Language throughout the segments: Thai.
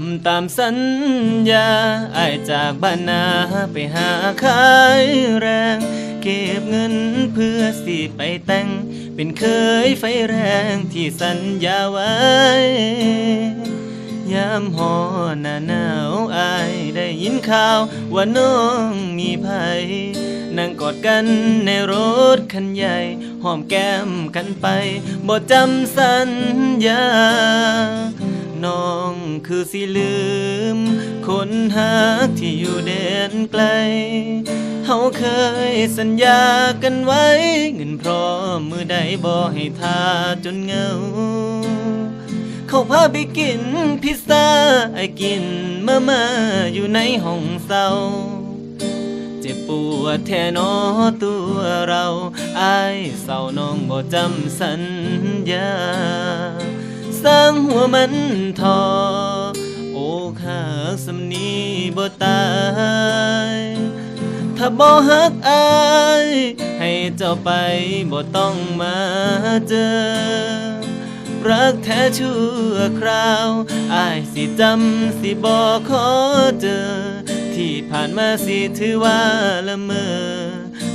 ำตามสัญญาอายจากบ้านนาไปหาขายแรง เก็บเงินเพื่อสิไปแต่ง เป็นเคยไฟแรงที่สัญญาไว้ ยามหอหน้าหนาวอายได้ยินข่าวว่าน้องมีภัยนั่งกอดกันในรถคันใหญ่ หอมแก้มกันไปบ่จำสัญญา คือสิลืม คนหักที่อยู่แดนไกล เฮาเคยสัญญากันไว้ เงินพร้อมมือใดบ่ให้ทาจนเงา เขาพาไปกินพิซซ่าไอ้กินมามาอยู่ในห้องเศร้าเจ็บปวดแท้นอตัวเราอายเศร้าน้องบ่จำสัญญา สร้างหัวมันทอ โอ้หักสำนีบ่ตาย ถ้าบ่ฮักอาย ให้เจ้าไปบ่ต้องมาเจอ รักแท้ชั่วคราวอายสิจำสิบ่ขอเจอ ที่ผ่านมาสิถือว่าละเมอ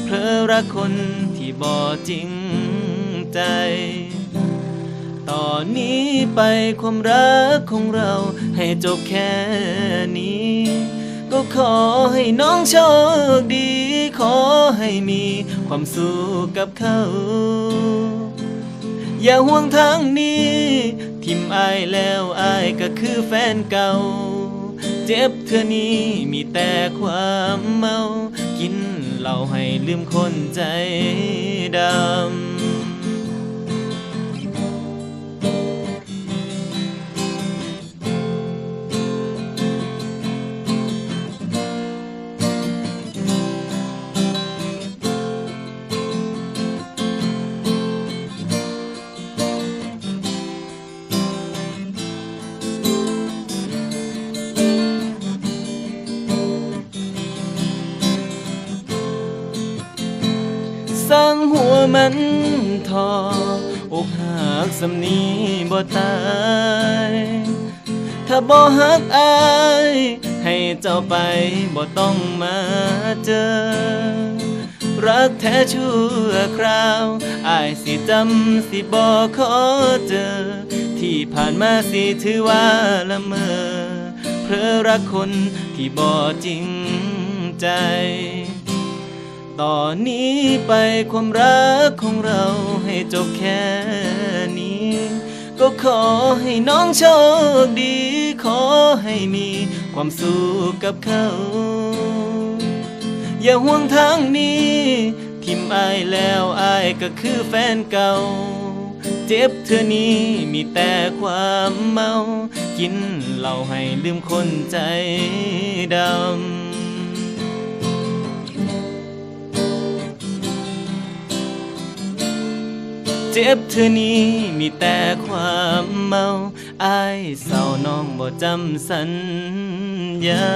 เพลอรักคนที่บ่จริงใจ ตอนนี้ไปความรักของเราให้จบแค่นี้ ก็ขอให้น้องโชคดี ขอให้มีความสุขกับเขา อย่าห่วงทางนี้ ทิมอายแล้วอายก็คือแฟนเก่า เจ็บเธอนี้มีแต่ความเมา กินเหล้าให้ลืมคนใจดำ มันทออกหักสำนีบ่ตาย ถ้าบ่ฮักอาย ให้เจ้าไปบ่ต้องมาเจอ รักแท้ชั่วคราว อายสิจำสิบ่ขอเจอ ที่ผ่านมาสิถือว่าละเมอเพลอรักคนที่บ่จริงใจ ตอนนี้ไปความรักของเราให้จบแค่นี้ ก็ขอให้น้องโชคดี ขอให้มีความสุขกับเขา อย่าห่วงทางนี้ ทิมอายแล้วอายก็คือแฟนเก่า เจ็บเธอนี้มีแต่ความเมา กินเหล้าให้ลืมคนใจดำ จ็บเธอนี้มีแต่ความเมาอายเศร้าน้องบ่จำสัญญา